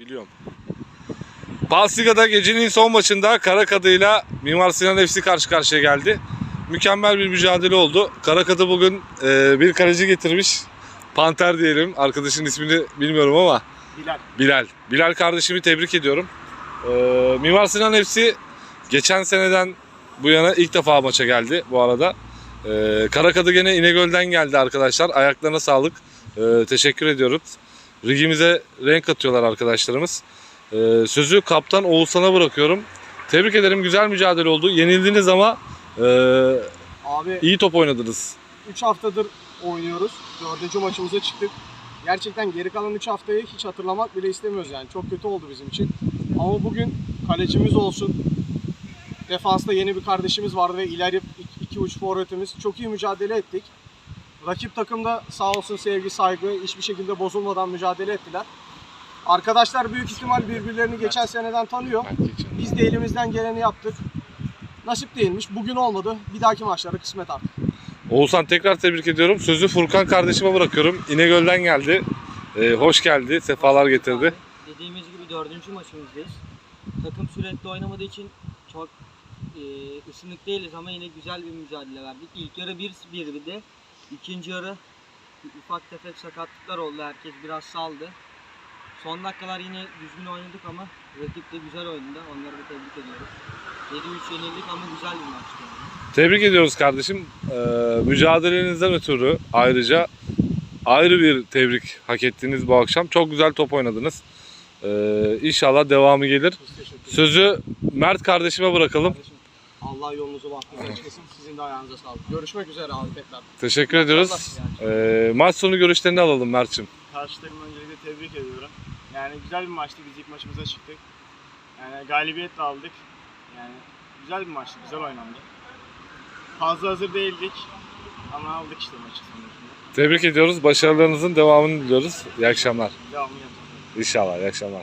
Biliyorum. Pasliga'da gecenin son maçında Karakada'yla Mimar Sinan FC karşı karşıya geldi. Mükemmel bir mücadele oldu. Karakada bugün e, bir kaleci getirmiş. Panter diyelim. Arkadaşın ismini bilmiyorum ama Bilal. Bilal. Bilal kardeşimi tebrik ediyorum. E, Mimar Sinan FC geçen seneden bu yana ilk defa maça geldi bu arada. E, Karakadı gene İnegöl'den geldi arkadaşlar. Ayaklarına sağlık. E, teşekkür ediyoruz. Rigimize renk atıyorlar arkadaşlarımız. Ee, sözü kaptan Oğuzhan'a bırakıyorum. Tebrik ederim. Güzel mücadele oldu. Yenildiniz ama e, Abi iyi top oynadınız. 3 haftadır oynuyoruz. Dördüncü maçımıza çıktık. Gerçekten geri kalan 3 haftayı hiç hatırlamak bile istemiyoruz yani. Çok kötü oldu bizim için. Ama bugün kalecimiz olsun. Defansta yeni bir kardeşimiz vardı ve ileri iki, iki uç forvetimiz. Çok iyi mücadele ettik. Rakip takımda sağ olsun sevgi, saygı hiçbir şekilde bozulmadan mücadele ettiler. Arkadaşlar büyük ihtimal birbirlerini geçen seneden tanıyor. Biz de elimizden geleni yaptık. Nasip değilmiş. Bugün olmadı. Bir dahaki maçlara kısmet artık. Oğuzhan tekrar tebrik ediyorum. Sözü Furkan kardeşime bırakıyorum. İnegöl'den geldi. Ee, hoş geldi. Sefalar getirdi. Dediğimiz gibi dördüncü maçımızdayız. Takım sürekli oynamadığı için çok e, ısınık değiliz ama yine güzel bir mücadele verdik. İlk yarı 1-1 bir de ikinci yarı ufak tefek sakatlıklar oldu. Herkes biraz saldı. Son dakikalar yine düzgün oynadık ama rakip de güzel oynadı. Onları da tebrik ediyoruz. 7-3 yenildik ama güzel bir maçtı. Tebrik ediyoruz kardeşim. Ee, mücadelenizden ötürü ayrıca ayrı bir tebrik hak ettiniz bu akşam. Çok güzel top oynadınız. Ee, inşallah devamı gelir. Sözü Mert kardeşime bırakalım. Kardeşim, Allah yolunuzu bahtınızı açık etsin. Sizin de ayağınıza sağlık. Görüşmek üzere abi tekrar. Teşekkür ediyoruz. Ee, maç sonu görüşlerini alalım Mert'cim. Karşı takımı öncelikle tebrik ediyorum. Yani güzel bir maçtı. Biz ilk maçımıza çıktık. Yani galibiyetle aldık. Yani güzel bir maçtı. Güzel oynandı. Fazla hazır değildik. Ama aldık işte maçı sonucunda. Tebrik ediyoruz. Başarılarınızın devamını diliyoruz. İyi akşamlar. Devamını yapacağız. İnşallah. İyi akşamlar.